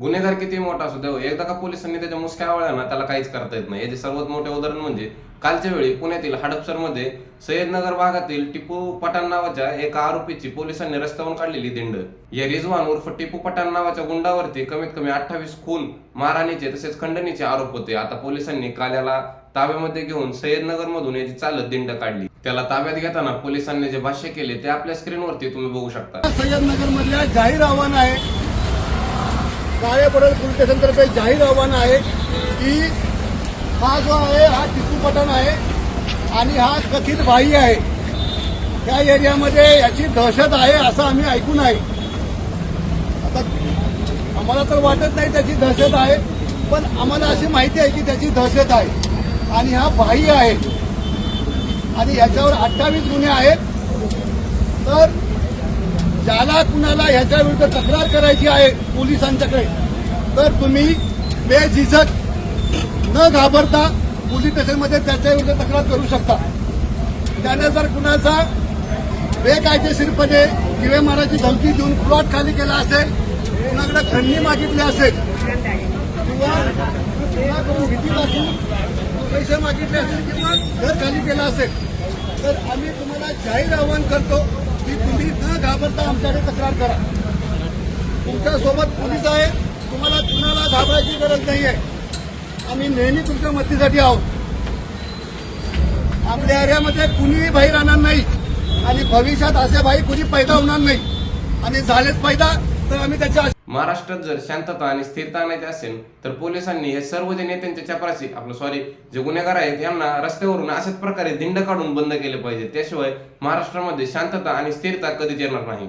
गुन्हेगार किती मोठा असू द्या एकदा का पोलिसांनी त्याच्या मुसक्या आवळ्या ना त्याला काहीच करता येत नाही. याचे सर्वात मोठे उदाहरण म्हणजे कालच्या वेळी पुण्यातील हडपसरमध्ये सय्यदनगर भागातील टिपू पठाण नावाच्या एका आरोपीची पोलिसांनी रस्त्यावरून काढलेली दिंड. या रिजवान उर्फ टिपू पठाण नावाच्या गुंडावरती कमीत कमी अठ्ठावीस खून मारहाणीचे तसेच खंडणीचे आरोप होते. आता पोलिसांनी काल याला ताब्यामध्ये घेऊन सय्यदनगर मधून याची चालत दिंड काढली. त्याला ताब्यात घेताना पोलिसांनी जे भाष्य केले ते आपल्या स्क्रीनवरती तुम्ही बघू शकता. सय्यदनगर मधल्या जाहीर आव्हान आहे काळे पडल पोलीस स्टेशनतर्फे जाहीर आव्हान आहे की हा जो आहे हा टिपू पठाण आहे आणि हा कथित भाई आहे त्या एरियामध्ये याची दहशत आहे असं आम्ही ऐकून आहे आता आम्हाला तर वाटत नाही त्याची दहशत आहे पण आम्हाला अशी माहिती आहे की त्याची दहशत आहे. आणि हा भाई आहे. आणि याच्यावर अठ्ठावीस गुन्हे आहेत. ज्याला कुणाला ह्याच्या विरुद्ध तक्रार करायची आहे पोलिसांच्याकडे तर तुम्ही बेझिझक न घाबरता पोलीस स्टेशनमध्ये त्याच्या विरुद्ध तक्रार करू शकता. त्याने जर कुणाचा बेकायदेशीरपणे दिवे मारायची धमकी देऊन प्लॉट खाली केला असेल कुणाकडे खंडणी मागितली असेल किंवा कुणाकडून भीती दाखवून पैसे मागितले असेल किंवा घर खाली केलं असेल तर आम्ही तुम्हाला जाहीर आवाहन करतो की तुम्ही न घाबरता आमच्याकडे तक्रार करा. तुमच्यासोबत पोलीस आहे. तुम्हाला कुणाला घाबरायची गरज नाही आहे आम्ही नेहमी तुमच्या मदतीसाठी आहोत. आपल्या एरियामध्ये कुणीही भाई राहणार नाही. आणि भविष्यात असे भाई कुणी पैदा होणार नाही. आणि झालेच पैदा तर आम्ही त्याच्या महाराष्ट्रात जर शांतता आणि स्थिरता आणायची असेल तर पोलिसांनी हे सर्व जे नेत्यांच्या चपराशी आपलं सॉरी जे गुन्हेगार आहेत यांना रस्त्यावरून अशाच प्रकारे दिंड काढून बंद केले पाहिजे त्याशिवाय महाराष्ट्रामध्ये शांतता आणि स्थिरता कधीच येणार नाही.